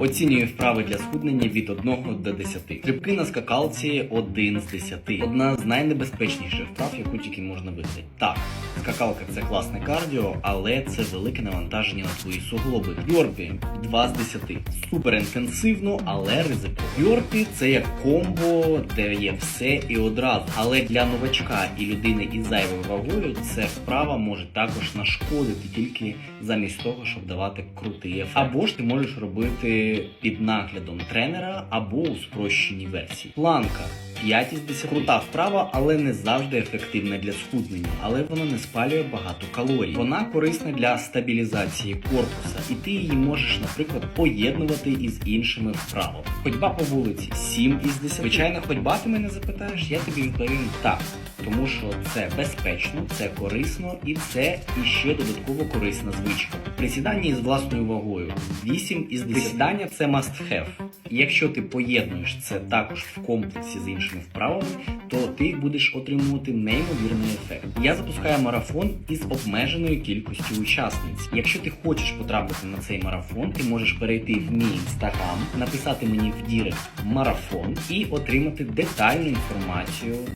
Оцінюю вправи для схуднення від 1 до 10. Стрибки на скакалці 1 з 10. Одна з найнебезпечніших вправ, яку тільки можна вигадати. Так, скакалка це класне кардіо, але це велике навантаження на твої суглоби. Йорпі 2 з 10. Супер інтенсивно, але ризиково. Йорпі це як комбо, де є все і одразу. Але для новачка і людини із зайвою вагою це вправа може також нашкодити тільки замість того, щоб давати крутий ефект. Або ж ти можеш робити під наглядом тренера або у спрощеній версії. Планка 5 із 10. Крута вправа, але не завжди ефективна для схуднення, але вона не спалює багато калорій. Вона корисна для стабілізації корпуса, і ти її можеш, наприклад, поєднувати із іншими вправами. Ходьба по вулиці 7 із 10. Звичайно, ходьба ти мене запитаєш, я тобі відповім так. Тому що це безпечно, це корисно і це іще додатково корисна звичка. Присідання із власною вагою 8 із 10. Присідання це must have. І Якщо ти поєднуєш це також в комплексі з іншими вправами, то ти будеш отримувати неймовірний ефект. Я запускаю марафон із обмеженою кількістю учасниць. Якщо ти хочеш потрапити на цей марафон, ти можеш перейти в мій інстаграм, написати мені в дірект марафон і отримати детальну інформацію